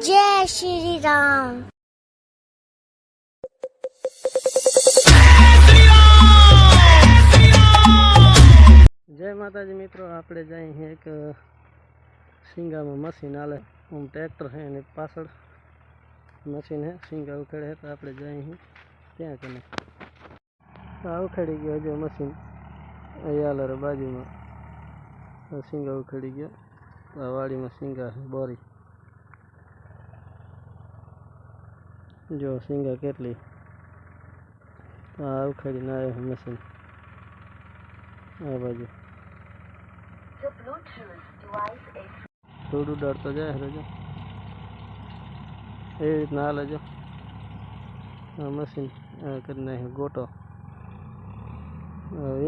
જય શ્રી રામ જય માતાજી મિત્રો આપણે જઈએ અહીં એક સિંગામાં મશીન હાલે આમ ટ્રેક્ટર છે એની પાછળ મશીન છે સિંગા ઉખેડે છે તો આપણે જઈએ અહીં ત્યાં કને આ ઉખેડી ગયો જો મશીન અહીં હાલે રે બાજુમાં આ સિંગા ઉખેડી ગયા આ વાડીમાં સિંગા છે બોરી જો સિંગા કેટલી? આ ના આવે મશીન આ બાજુ. થોડું ડરતો જાય રજો. એવી રીતના હાલે જો. આ મશીન આ કરી નાખ્યું ગોટો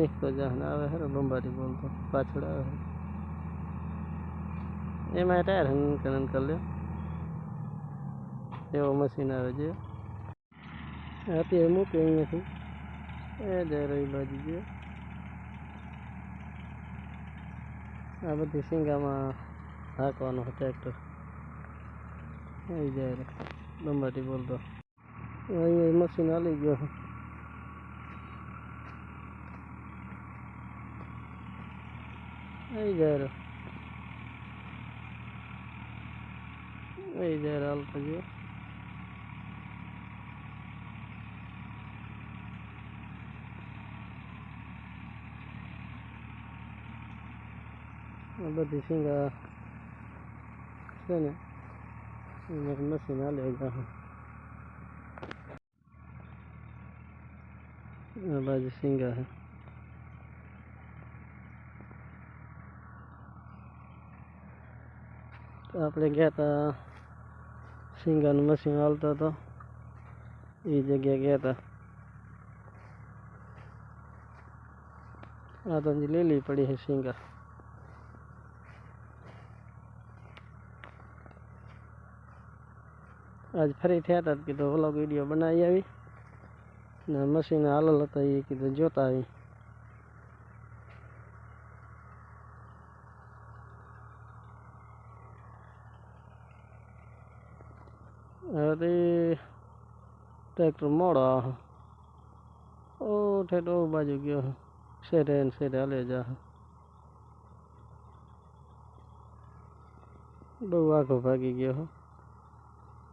એક તો જાન આવે હે બંબારી બોલતો. પાછળ આવે. એમાં ટાયર હંકન કરી લે એવો મશીન આવે છે. અત્યારે મૂકે અહીંયાથી. એ જાય રહી બાજુ છે. આ બધી શીંગામાં હાંકવાનું ટ્રેક્ટર આવી જાય રે. બંબાટી બોલતો. અહીંયા મશીન હાલી ગયો આવી જાય રે. એ જાય હાલતો જો نغمہ سے نہ لے گا باجی سنگا ہے تو آپ لے گیا تھا سنگا نما سنگالتا تو یہ جگہ گیا تھا آدم جی لے لی پڑی ہے سنگا આજ ફરી થયા હતા કીધું વ્લોગ વીડિયો બનાવી આવી. ને મશીન હાલલ હતા એ કીધું જોતા આવી. હવે તો ટ્રેક્ટર મોડો ઓ ઠેઠ બાજુ ગયો ને શેરે હાલે જા બહુ આઘો ભાગી ગયો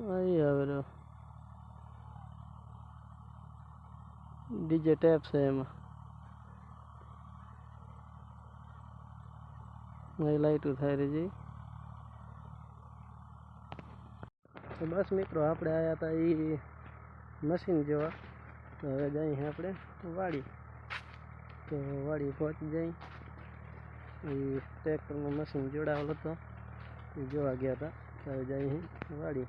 અહીં આવે ડીજે ટેપ છે એમાં અહીં લાઈટું થાય રહી તો બસ મિત્રો આપણે આવ્યા હતા એ મશીન જોવા તો હવે જઈએ આપણે વાડી તો વાડી પહોંચી જઈ એ ટ્રેક્ટરનું મશીન જોડાવેલું હતો એ જોવા ગયા હતા તો હવે જઈએ વાડી